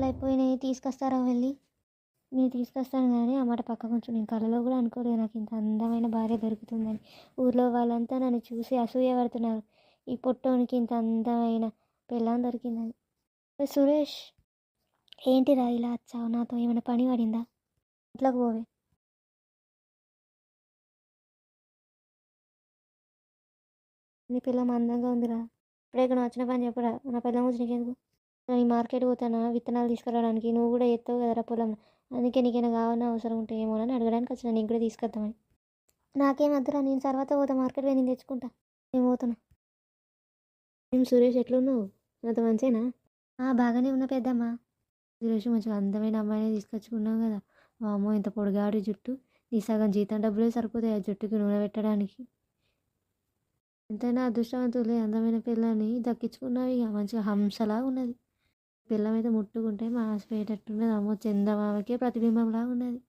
బట్టలు అయిపోయినాయి తీసుకొస్తారా వెళ్ళి? నేను తీసుకొస్తాను కానీ ఆ మాట పక్క కొంచెం నేను కళలో కూడా అనుకోలేదు. నాకు ఇంత అందమైన భార్య దొరుకుతుందని. ఊర్లో వాళ్ళంతా నన్ను చూసి అసూయ పడుతున్నారు. ఈ పొట్టోనికి ఇంత అందమైన పెళ్ళాం దొరికిందని. సురేష్ ఏంటిరా ఇలా వచ్చావు నాతో ఏమైనా పని పడిందా? ఇంట్లోకి పోవే. నీ పిల్లం అందంగా ఉందిరా. ఇప్పుడే ఇక్కడ వచ్చిన పని చెప్పరా? నా పిల్లం వచ్చి నీకెందుకు? నేను మార్కెట్ పోతానా? విత్తనాలు తీసుకురావడానికి నువ్వు కూడా ఎత్తావు కదరా పొలం. అందుకే నీకేనా కావాలన్నా అవసరం ఉంటే ఏమో అని అడగడానికి వచ్చిన. నీకు కూడా తీసుకొద్దామని. నాకేం వద్దురా నేను తర్వాత పోతా మార్కెట్ పోయి నేను తెచ్చుకుంటా. నేను పోతున్నా. మేము సురేష్ ఎట్లున్నావు? నాతో మంచేనా బాగానే ఉన్నా పెద్దమ్మ. సురేష్ మంచిగా అందమైన అమ్మాయిని తీసుకొచ్చుకున్నావు కదా. మా అమ్మ ఇంత పొడిగాడు జుట్టు. నీ సగం జీతం డబ్బులే సరిపోతాయి ఆ జుట్టుకి నూనె పెట్టడానికి. ఎంతైనా అదృష్టవంతులే అందమైన పిల్లని దక్కించుకున్నావు ఇక. మంచిగా హంసలా ఉన్నది. పిల్లం అయితే ముట్టుకుంటే మాసిపోయేటట్టున్నది అమ్మో చందమామకే ప్రతిబింబంలా ఉన్నది.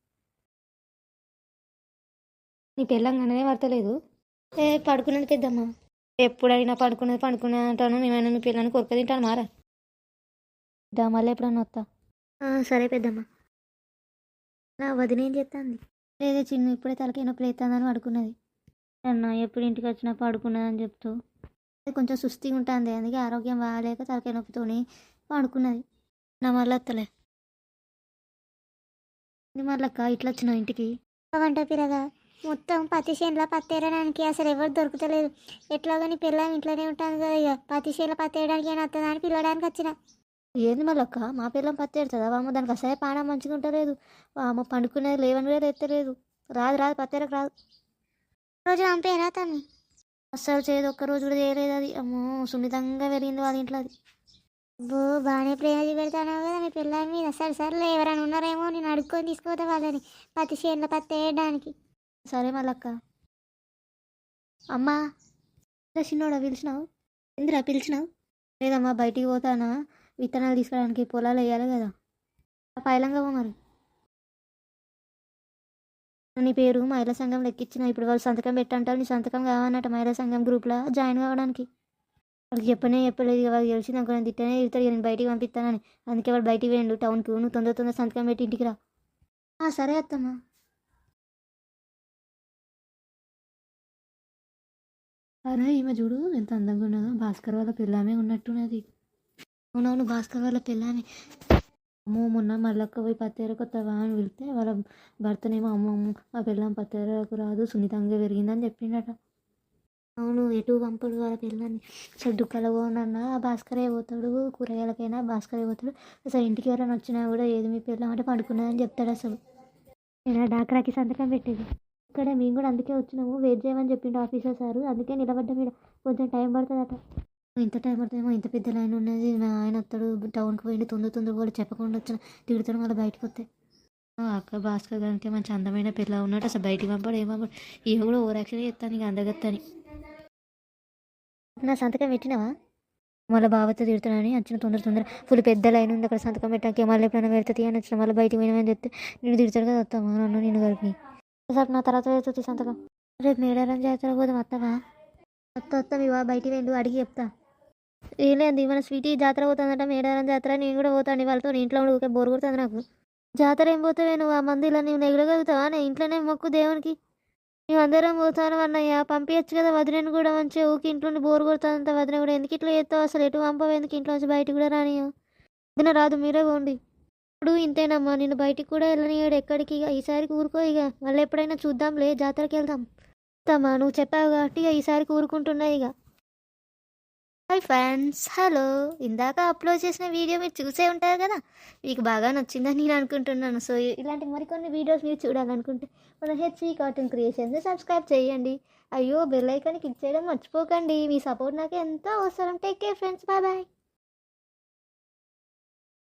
నీ పిల్లం కననే పడతలేదు ఏ పడుకున్నది పెద్దమ్మ. ఎప్పుడైనా పడుకున్నది పడుకున్నా అంటాను నేమైనా మీ పిల్లని కొరక తింటాను మారా. దా మళ్ళీ ఎప్పుడన్నా వస్తా సరే పెద్దమ్మ. నా వదిన ఏం చేస్తుంది లేదే చిన్న ఇప్పుడే తలకాయ నొప్పి లేస్తుందని పడుకున్నది. అన్న ఎప్పుడు ఇంటికి వచ్చినా పడుకున్నదని చెప్తూ. కొంచెం సుస్థిగా ఉంటుంది అందుకే ఆరోగ్యం బాగాలేక తలకాయ నొప్పితోని పడుకున్నది నా మళ్ళీ నీ మళ్ళక్క ఇట్లా వచ్చినావు ఇంటికి? వంట పిల్లగా మొత్తం పత్తి చేనులో పత్తి ఏరడానికి అసలు ఎవరు దొరుకుతలేదు. ఎట్లాగని పిల్ల ఇంట్లోనే ఉంటాను కదా ఇక పత్తి చేనులో పత్తి వేయడానికి ఏమైనా వస్తుందా అని పిలవడానికి వచ్చిన. ఏంది మళ్ళక్క మా పిల్లం పత్తి ఎడుతుందా వామ్మ దానికి అసలే పానం మంచిగా ఉంటలేదు. వామ్మ పండుకునేది లేవని కూడా ఎత్తలేదు రాదు రాదు పత్తేరకు రాదు. రోజు పంపేనా తమ్మి అస్సలు చేయదు ఒక్క రోజు కూడా చేయలేదు అది. అమ్మో సున్నితంగా పెరిగింది వాళ్ళ ఇంట్లో అది. బో బాగానే ప్రేమ చూపెడతాను కదా మీ పిల్లల మీద. సరే సర్లే ఎవరైనా ఉన్నారేమో నేను అడుక్కొని తీసుకుపోతా వాళ్ళని. పత్తి చేనులో పత్తి వేయడానికి. సరే మళ్ళక్క అమ్మా చిన్నోడా పిలిచినావు? ఎందురా పిలిచినావు? లేదమ్మా బయటికి పోతానా? విత్తనాలు తీసుకోవడానికి పొలాలు వేయాలి కదా. పైలంగా పో మరి. నీ పేరు మహిళా సంఘం లెక్కించిన ఇప్పుడు వాళ్ళు సంతకం పెట్టంటారు. నీ సంతకం కావాలన్నట్టు మహిళా సంఘం గ్రూప్లో జాయిన్ కావడానికి. వాళ్ళకి చెప్పనే చెప్పలేదు వాళ్ళు తెలిసింది అనుకో నేను తిట్టనే తిడతారు ఇక నేను బయటికి పంపిస్తానని. అందుకే వాడు బయటికి వేయండు టౌన్కి. నువ్వు తొందర తొందర సంతకం పెట్టి ఇంటికి రా. ఆ, సరే అత్తమ్మా. అరే ఈమె చూడు ఎంత అందంగా ఉన్నదో. భాస్కర్ వాళ్ళ పిల్లమే ఉన్నట్టున్నది. అవునవును భాస్కర్ వాళ్ళ పిల్లమే అమ్మో మొన్న మళ్ళక్క పోయి పత్తేరకు వస్తావా అని వెళ్తే వాళ్ళ భర్తనేమో అమ్మ అమ్మ మా పిల్లం పత్తేరకు రాదు సున్నితంగా పెరిగిందని చెప్పిండట. అవును ఎటు పంపడు వాళ్ళ పిల్లని అసలు దుఃఖాలు ఆ భాస్కరే పోతాడు కూరగాయలకైనా భాస్కరే పోతాడు. అసలు ఇంటికి ఎవరైనా వచ్చినా కూడా ఏది మీ పిల్లం అంటే పండుకున్నదని చెప్తాడు అసలు. ఇలా డాక్రాకి సంతకం పెట్టేది. ఇక్కడ మేము కూడా అందుకే వచ్చినాము వెయిట్ చేయమని చెప్పిండు ఆఫీసర్ సారు. అందుకే నిలబడ్డ మీద కొంచెం టైం పడుతుందట. ఇంత టైం పడుతుందేమో ఇంత పెద్ద లైన్ ఉన్నది. మా ఆయన వస్తాడు టౌన్కి పోయింది తొందర తొందర కూడా చెప్పకుండా వచ్చిన తిడుతాడు మళ్ళీ బయటకు వస్తే. అక్క భాస్కర్ గారికి మంచి అందమైన పిల్ల ఉన్నట్టు అసలు బయటికి పంపాడు ఏం పంపాడు. ఇక కూడా ఓవర్ యాక్షన్ చేస్తాను ఇక అందగత్తని. నా సంతకం పెట్టినావా? మళ్ళీ బావతో తిడుతున్నానని వచ్చిన తొందర తొందర. ఫుల్ పెద్ద లైన్ ఉంది అక్కడ సంతకం పెట్టాక మళ్ళీ ఎప్పుడైనా పెడుతుంది అని వచ్చిన మళ్ళీ బయటికి పోయినామని చెప్తే నేను తిడతాడు కదా వస్తామా నన్ను నేను కలిపి. సార్ నా తర్వాత పెడుతుంది సంతకం. రేపు మేడారం జాతర పోదాం వస్తావా వస్తా వస్తా మీ బయటికి వెళ్ళు అడిగి చెప్తా. ఏం లేదు మన స్వీటీ జాతర పోతుందంట మేడారం జాతర నేను కూడా పోతాను వాళ్ళతో ఇంట్లో ఉండి ఊరికే బోర్ కొడుతుంది నాకు. జాతర ఏం పోతావే నువ్వు ఆ మందిలో నువ్వు నెగలగలుగుతావా? నేను ఇంట్లోనే మొక్కు దేవునికి. నువ్వు అందరం పోతాను అన్నయ్య. పంపించచ్చు కదా వదిలేను కూడా మంచిగా ఊకి ఇంట్లో బోర్ కొడుతుందంత వదిన కూడా. ఎందుకు ఇట్లా చేస్తావు? అసలు ఎటు పంపవు? ఎందుకు ఇంట్లో నుంచి బయటికి కూడా రానియా వదిన రాదు మీరే పోండి. ఇప్పుడు ఇంతేనమ్మా నేను బయటికి కూడా వెళ్ళనియాడు ఎక్కడికి? ఇక ఈసారి ఊరుకో ఇక మళ్ళీ ఎప్పుడైనా చూద్దాంలే జాతరకి వెళ్దాం. తమ్మా నువ్వు చెప్పావు కాబట్టి ఇక ఈసారి ఊరుకుంటున్నా ఇక హాయ్ ఫ్రెండ్స్ హలో ఇందాక అప్లోడ్ చేసిన వీడియో మీరు చూసే ఉంటారు కదా? మీకు బాగా నచ్చిందని నేను అనుకుంటున్నాను. సో ఇలాంటి మరికొన్ని వీడియోస్ మీరు చూడాలనుకుంటే మన హెచ్సి కార్టూన్ క్రియేషన్స్ సబ్స్క్రైబ్ చేయండి. అయ్యో బెల్ ఐకాన్ క్లిక్ చేయడం మర్చిపోకండి. మీ సపోర్ట్ నాకు ఎంతో అవసరం. Take care friends bye bye